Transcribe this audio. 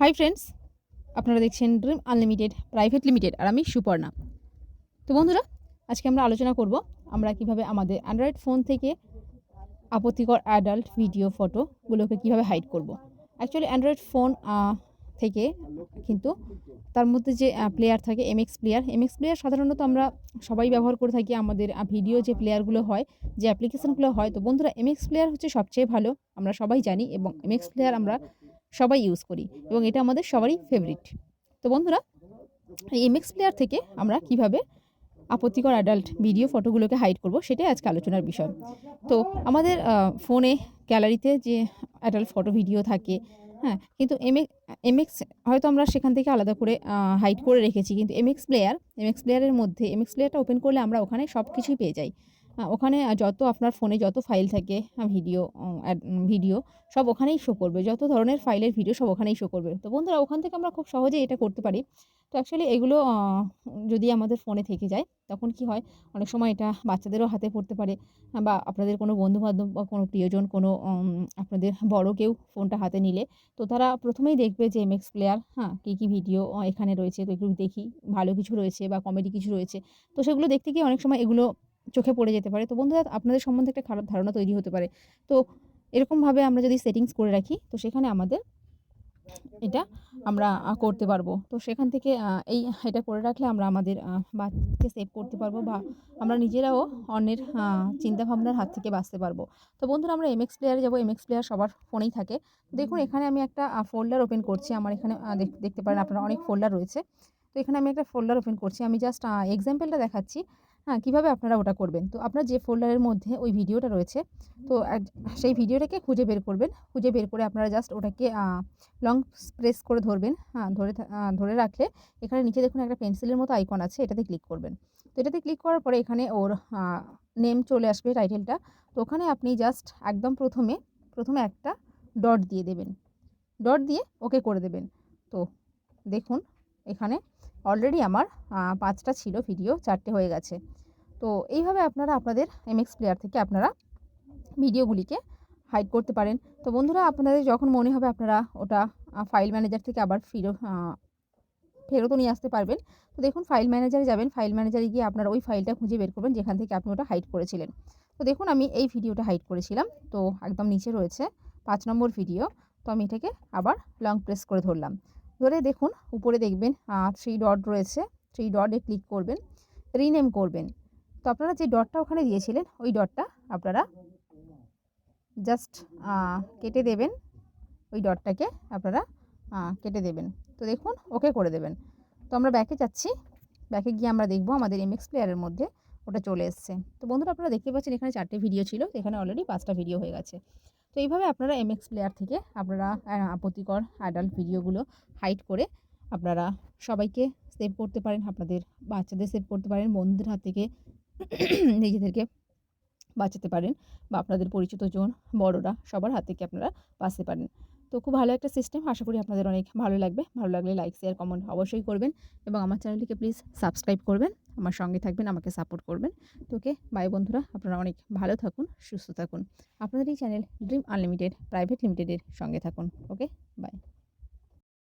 High friends আপনারা দেখছেন dream unlimited private limited আর আমি সুপর্ণা। তো বন্ধুরা, আজকে আমরা আলোচনা করব আমরা কীভাবে আমাদের অ্যান্ড্রয়েড ফোন থেকে আপত্তিকর অ্যাডাল্ট ভিডিও ফটোগুলোকে কীভাবে হাইড করব। অ্যাকচুয়ালি অ্যান্ড্রয়েড ফোন থেকে কিন্তু তার মধ্যে যে প্লেয়ার থাকে এমএক্স প্লেয়ার এমএক্স প্লেয়ার সাধারণত আমরা সবাই ব্যবহার করে থাকি আমাদের ভিডিও যে প্লেয়ারগুলো হয়, যে অ্যাপ্লিকেশনগুলো হয়। তো বন্ধুরা এমএক্স প্লেয়ার হচ্ছে সবচেয়ে ভালো, আমরা সবাই জানি, এবং এমএক্স প্লেয়ার আমরা সবাই ইউজ করি এবং এটা আমাদের সবারই ফেভারিট তো বন্ধুরা, এই এমএক্স প্লেয়ার থেকে আমরা কীভাবে আপত্তিকর অ্যাডাল্ট ভিডিও ফটোগুলোকে হাইড করব সেটাই আজকে আলোচনার বিষয়। তো আমাদের ফোনে গ্যালারিতে যে অ্যাডাল্ট ফটো ভিডিও থাকে হ্যাঁ কিন্তু এম এমএক্স হয়তো আমরা সেখান থেকে আলাদা করে হাইড করে রেখেছি, কিন্তু এমএক্স প্লেয়ার এমএক্স প্লেয়ারের মধ্যে এমএক্স প্লেয়ারটা ওপেন করলে আমরা ওখানে সব কিছুই পেয়ে যাই। ওখানে যত আপনার ফোনে যত ফাইল থাকে ভিডিও ভিডিও সব ওখানেই শো করবে। যত ধরনের ফাইলের ভিডিও সব ওখানেই শো করবে। তো বন্ধুরা, ওখান থেকে আমরা খুব সহজেই এটা করতে পারি। তো অ্যাকচুয়ালি এগুলো যদি আমাদের ফোনে থেকে যায়, তখন কি হয়, অনেক সময় এটা বাচ্চাদেরও হাতে পড়তে পারে বা আপনাদের কোনো বন্ধুবান্ধব বা কোনো প্রিয়জন, কোনো আপনাদের বড় কেউ ফোনটা হাতে নিলে, তো তারা প্রথমেই দেখবে যে এমএক্স প্লেয়ার হ্যাঁ কী কী ভিডিও এখানে রয়েছে। তো একটু দেখি, ভালো কিছু রয়েছে বা কমেডি কিছু রয়েছে। তো সেগুলো দেখতে গিয়ে অনেক সময় এগুলো চোখে পড়ে যেতে পারে। তো বন্ধুরা আপনাদের সম্বন্ধে একটা খারাপ ধারণা তৈরি হতে পারে। তো এরকমভাবে আমরা যদি সেটিংস করে রাখি, তো সেখানে আমাদের এটা আমরা করতে পারব। তো সেখান থেকে এই এটা করে রাখলে আমরা আমাদের বাচ্চাকে সেভ করতে পারব বা আমরা নিজেরাও অন্যের চিন্তাভাবনার হাত থেকে বাঁচতে পারব। তো বন্ধুরা, আমরা এমএক্স প্লেয়ারে যাব। এমএক্স প্লেয়ার সবার ফোনেই থাকে। দেখুন, এখানে আমি একটা ফোল্ডার ওপেন করছি। আমার এখানে দেখ- দেখতে পারেন আপনারা অনেক ফোল্ডার রয়েছে। তো এখানে আমি একটা ফোল্ডার ওপেন করছি। আমি জাস্ট এক্সাম্পলটা দেখাচ্ছি। হ্যাঁ কীভাবে আপনারা ওটা করবেন? তো আপনার যে ফোল্ডারের মধ্যে ওই ভিডিওটা রয়েছে তো সেই ভিডিওটাকে খুঁজে বের করবেন। খুঁজে বের করে আপনারা জাস্ট ওটাকে লং প্রেস করে ধরবেন। হ্যাঁ ধরে ধরে রাখলে এখানে নিচে দেখুন একটা পেন্সিলের মতো আইকন আছে এটাতে ক্লিক করবেন। তো এটাতে ক্লিক করার পরে এখানে ওর নেম চলে আসবে টাইটেলটা তো ওখানে আপনি জাস্ট একদম প্রথমে প্রথমে একটা ডট দিয়ে দেবেন। ডট দিয়ে ওকে করে দেবেন। তো দেখুন এখানে অলরেডি আমার পাঁচটা ছিল ভিডিও চারটে হয়ে গেছে। তো এইভাবে আপনারা আপনাদের এমএক্স প্লেয়ার থেকে আপনারা ভিডিওগুলিকে হাইড করতে পারেন। তো বন্ধুরা, আপনাদের যখন মনে হবে আপনারা ওটা ফাইল ম্যানেজার থেকে আবার ফিরো ফেরতও নিয়ে আসতে পারবেন। তো দেখুন ফাইল ম্যানেজারে যাবেন ফাইল ম্যানেজারে গিয়ে আপনারা ওই ফাইলটা খুঁজে বের করবেন, যেখান থেকে আপনি ওটা হাইড করেছিলেন। তো দেখুন, আমি এই ভিডিওটা হাইড করেছিলাম। তো একদম নিচে রয়েছে পাঁচ নম্বর ভিডিও তো আমি এটাকে আবার লং প্রেস করে ধরলাম। ধরে দেখুন, উপরে দেখবেন থ্রি ডট রয়েছে থ্রি ডটে ক্লিক করবেন রিনেম করবেন। তো আপনারা যে ডটটা ওখানে দিয়েছিলেন, ওই ডটটা আপনারা জাস্ট কেটে দেবেন, ওই ডটটাকে আপনারা কেটে দেবেন। তো দেখুন ওকে করে দেবেন। তো আমরা ব্যাকে যাচ্ছি ব্যাকে গিয়ে আমরা দেখব আমাদের এমএক্স প্লেয়ারের মধ্যে ওটা চলে এসছে। তো বন্ধুরা, আপনারা দেখতে পাচ্ছেন এখানে চারটে ভিডিও ছিল, এখানে অলরেডি পাঁচটা ভিডিও হয়ে গেছে। তো এইভাবে আপনারা এমএক্স প্লেয়ার থেকে আপনারা আপত্তিকর অ্যাডাল্ট ভিডিওগুলো হাইড করে আপনারা সবাইকে সেভ করতে পারেন, আপনাদের বাচ্চাদের সেভ করতে পারেন, বন্ধুদের হাত থেকে নিজেদেরকে বাঁচাতে পারেন বা আপনাদের পরিচিত জন, বড়রা সবার হাত থেকে আপনারা বাঁচতে পারেন। তো খুব ভালো একটা সিস্টেম আশা করি আপনাদের অনেক ভালো লাগবে। ভালো লাগলে লাইক শেয়ার কমেন্ট অবশ্যই করবেন এবং আমার চ্যানেলটিকে প্লিজ সাবস্ক্রাইব করবেন। আমার সঙ্গে থাকবেন, আমাকে সাপোর্ট করবেন। তো ওকে বাই বন্ধুরা। আপনারা অনেক ভালো থাকুন, সুস্থ থাকুন। আপনাদের এই চ্যানেল ড্রিম আনলিমিটেড প্রাইভেট লিমিটেডের সঙ্গে থাকুন। Okay bye